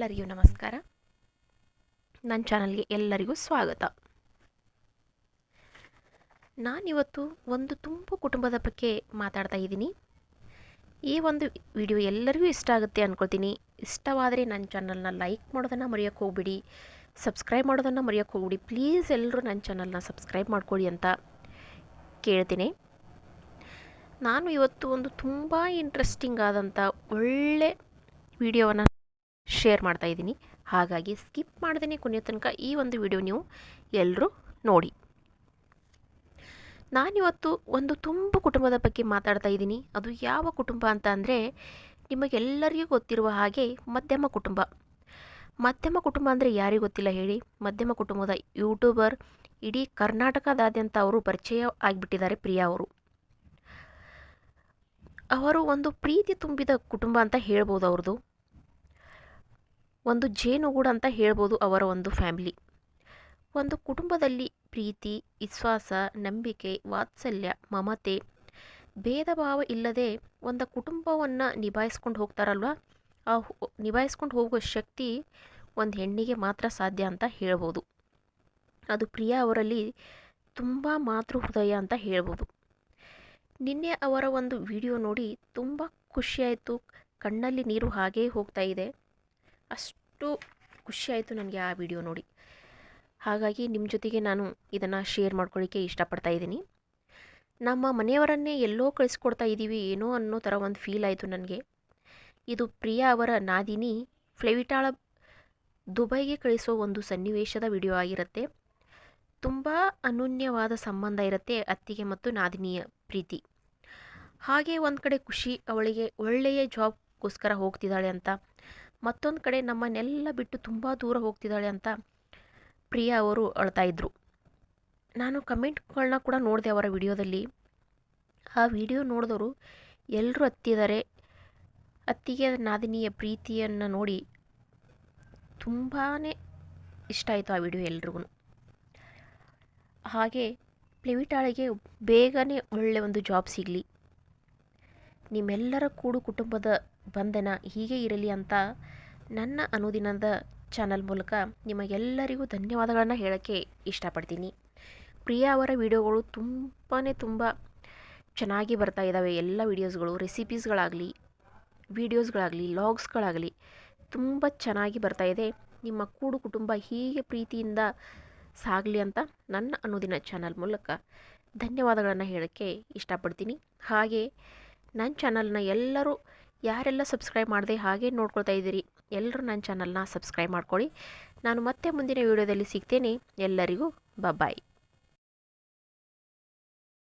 ಎಲ್ಲರಿಗೂ ನಮಸ್ಕಾರ. ನನ್ನ ಚಾನಲ್ಗೆ ಎಲ್ಲರಿಗೂ ಸ್ವಾಗತ. ನಾನಿವತ್ತು ಒಂದು ತುಂಬ ಕುಟುಂಬದ ಬಗ್ಗೆ ಮಾತಾಡ್ತಾ ಇದ್ದೀನಿ. ಈ ಒಂದು ವಿಡಿಯೋ ಎಲ್ಲರಿಗೂ ಇಷ್ಟ ಆಗುತ್ತೆ ಅಂದ್ಕೊಳ್ತೀನಿ ಇಷ್ಟವಾದರೆ ನನ್ನ ಚಾನಲ್ನ ಲೈಕ್ ಮಾಡೋದನ್ನು ಮರೆಯೋಕ್ಕೆ ಹೋಗ್ಬಿಡಿ. ಸಬ್ಸ್ಕ್ರೈಬ್ ಮಾಡೋದನ್ನು ಮರೆಯೋಕ್ಕೆ ಹೋಗ್ಬಿಡಿ. ಪ್ಲೀಸ್ ಎಲ್ಲರೂ ನನ್ನ ಚಾನಲ್ನ ಸಬ್ಸ್ಕ್ರೈಬ್ ಮಾಡ್ಕೊಳ್ಳಿ ಅಂತ ಕೇಳ್ತೀನಿ. ನಾನು ಇವತ್ತು ಒಂದು ತುಂಬ ಇಂಟ್ರೆಸ್ಟಿಂಗ್ ಆದಂಥ ಒಳ್ಳೆ ವಿಡಿಯೋವನ್ನು ಶೇರ್ ಮಾಡ್ತಾ ಇದ್ದೀನಿ. ಹಾಗಾಗಿ ಸ್ಕಿಪ್ ಮಾಡ್ದೇ ಕೊನೆಯ ತನಕ ಈ ಒಂದು ವಿಡಿಯೋ ನೀವು ಎಲ್ಲರೂ ನೋಡಿ. ನಾನಿವತ್ತು ಒಂದು ತುಂಬ ಕುಟುಂಬದ ಬಗ್ಗೆ ಮಾತಾಡ್ತಾ ಇದ್ದೀನಿ. ಅದು ಯಾವ ಕುಟುಂಬ ಅಂತ ಅಂದರೆ ನಿಮಗೆಲ್ಲರಿಗೂ ಗೊತ್ತಿರುವ ಹಾಗೆ ಮಧ್ಯಮ ಕುಟುಂಬ. ಮಧ್ಯಮ ಕುಟುಂಬ ಅಂದರೆ ಯಾರಿಗೂ ಗೊತ್ತಿಲ್ಲ ಹೇಳಿ. ಮಧ್ಯಮ ಕುಟುಂಬದ ಯೂಟ್ಯೂಬರ್ ಇಡೀ ಕರ್ನಾಟಕದಾದ್ಯಂತ ಅವರು ಪರಿಚಯ ಆಗಿಬಿಟ್ಟಿದ್ದಾರೆ ಪ್ರಿಯಾ ಅವರು. ಅವರು ಒಂದು ಪ್ರೀತಿ ತುಂಬಿದ ಕುಟುಂಬ ಅಂತ ಹೇಳ್ಬೋದು ಅವ್ರದ್ದು. ಒಂದು ಜೇನುಗೂಡು ಅಂತ ಹೇಳ್ಬೋದು ಅವರ ಒಂದು ಫ್ಯಾಮಿಲಿ. ಒಂದು ಕುಟುಂಬದಲ್ಲಿ ಪ್ರೀತಿ, ವಿಶ್ವಾಸ, ನಂಬಿಕೆ, ವಾತ್ಸಲ್ಯ, ಮಮತೆ ಭೇದ ಭಾವ ಇಲ್ಲದೆ ಒಂದು ಕುಟುಂಬವನ್ನು ನಿಭಾಯಿಸ್ಕೊಂಡು ಹೋಗ್ತಾರಲ್ವ? ಆ ನಿಭಾಯಿಸ್ಕೊಂಡು ಹೋಗುವ ಶಕ್ತಿ ಒಂದು ಹೆಣ್ಣಿಗೆ ಮಾತ್ರ ಸಾಧ್ಯ ಅಂತ ಹೇಳ್ಬೋದು. ಅದು ಪ್ರಿಯಾ ಅವರಲ್ಲಿ ತುಂಬ ಮಾತೃ ಹೃದಯ ಅಂತ ಹೇಳ್ಬೋದು. ನಿನ್ನೆ ಅವರ ಒಂದು ವಿಡಿಯೋ ನೋಡಿ ತುಂಬ ಖುಷಿಯಾಯಿತು. ಕಣ್ಣಲ್ಲಿ ನೀರು ಹಾಗೇ ಹೋಗ್ತಾ ಇದೆ. ಅಷ್ಟು ಖುಷಿಯಾಯಿತು ನನಗೆ ಆ ವಿಡಿಯೋ ನೋಡಿ. ಹಾಗಾಗಿ ನಿಮ್ಮ ಜೊತೆಗೆ ನಾನು ಇದನ್ನು ಶೇರ್ ಮಾಡ್ಕೊಳ್ಳಿಕ್ಕೆ ಇಷ್ಟಪಡ್ತಾ ಇದ್ದೀನಿ. ನಮ್ಮ ಮನೆಯವರನ್ನೇ ಎಲ್ಲೋ ಕಳಿಸ್ಕೊಡ್ತಾ ಇದ್ದೀವಿ ಏನೋ ಅನ್ನೋ ಥರ ಒಂದು ಫೀಲ್ ಆಯಿತು ನನಗೆ. ಇದು ಪ್ರಿಯಾ ಅವರ ನಾದಿನಿ ಫ್ಲೆವಿಟಾಳ ದುಬೈಗೆ ಕಳಿಸೋ ಒಂದು ಸನ್ನಿವೇಶದ ವಿಡಿಯೋ ಆಗಿರುತ್ತೆ. ತುಂಬ ಅನೂನ್ಯವಾದ ಸಂಬಂಧ ಇರುತ್ತೆ ಅತ್ತಿಗೆ ಮತ್ತು ನಾದಿನಿಯ ಪ್ರೀತಿ. ಹಾಗೆ ಒಂದು ಕಡೆ ಖುಷಿ ಅವಳಿಗೆ ಒಳ್ಳೆಯ ಜಾಬ್ಗೋಸ್ಕರ ಹೋಗ್ತಿದ್ದಾಳೆ ಅಂತ ಮತ್ತೊಂದು ಕಡೆ ನಮ್ಮನ್ನೆಲ್ಲ ಬಿಟ್ಟು ತುಂಬ ದೂರ ಹೋಗ್ತಿದ್ದಾಳೆ ಅಂತ ಪ್ರಿಯಾ ಅವರು ಅಳ್ತಾ ಇದ್ರು. ನಾನು ಕಮೆಂಟ್ಗಳನ್ನ ಕೂಡ ನೋಡಿದೆ ಅವರ ವಿಡಿಯೋದಲ್ಲಿ. ಆ ವಿಡಿಯೋ ನೋಡಿದವರು ಎಲ್ಲರೂ ಹತ್ತಿದ್ದಾರೆ. ಅತ್ತಿಗೆ ನಾದಿನಿಯ ಪ್ರೀತಿಯನ್ನು ನೋಡಿ ತುಂಬಾ ಇಷ್ಟ ಆಯಿತು ಆ ವಿಡಿಯೋ ಎಲ್ರಿಗೂ ಹಾಗೆ ಪ್ಲೆವಿಟಾಳಿಗೆ ಬೇಗನೆ ಒಳ್ಳೆಯ ಒಂದು ಜಾಬ್ ಸಿಗಲಿ. ನಿಮ್ಮೆಲ್ಲರ ಕೂಡು ಕುಟುಂಬದ ಬಂಧನ ಹೀಗೆ ಇರಲಿ ಅಂತ ನನ್ನ ಅನುದಿನದ ಚಾನಲ್ ಮೂಲಕ ನಿಮಗೆಲ್ಲರಿಗೂ ಧನ್ಯವಾದಗಳನ್ನು ಹೇಳೋಕ್ಕೆ ಇಷ್ಟಪಡ್ತೀನಿ. ಪ್ರಿಯಾ ಅವರ ವಿಡಿಯೋಗಳು ತುಂಬಾ ತುಂಬ ಚೆನ್ನಾಗಿ ಬರ್ತಾ ಇದ್ದಾವೆ ಎಲ್ಲ ವಿಡಿಯೋಸ್ಗಳು, ರೆಸಿಪೀಸ್ಗಳಾಗಲಿ, ವಿಡಿಯೋಸ್ಗಳಾಗಲಿ ಲಾಗ್ಸ್ಗಳಾಗಲಿ ತುಂಬ ಚೆನ್ನಾಗಿ ಬರ್ತಾ ಇದೆ. ನಿಮ್ಮ ಕೂಡು ಕುಟುಂಬ ಹೀಗೆ ಪ್ರೀತಿಯಿಂದ ಸಾಗಲಿ ಅಂತ ನನ್ನ ಅನುದಿನ ಚಾನಲ್ ಮೂಲಕ ಧನ್ಯವಾದಗಳನ್ನು ಹೇಳೋಕ್ಕೆ ಇಷ್ಟಪಡ್ತೀನಿ. ಹಾಗೆ ನನ್ನ ಚಾನಲ್ನ ಎಲ್ಲರೂ ಯಾರೆಲ್ಲ ಸಬ್ಸ್ಕ್ರೈಬ್ ಮಾಡದೆ ಹಾಗೆ ನೋಡ್ಕೊಳ್ತಾ ಇದ್ದೀರಿ, ಎಲ್ಲರೂ ನನ್ನ ಚಾನಲ್ನ ಸಬ್ಸ್ಕ್ರೈಬ್ ಮಾಡ್ಕೊಳ್ಳಿ. ನಾನು ಮತ್ತೆ ಮುಂದಿನ ವೀಡಿಯೋದಲ್ಲಿ ಸಿಗ್ತೇನೆ. ಎಲ್ಲರಿಗೂ ಬಾಯ್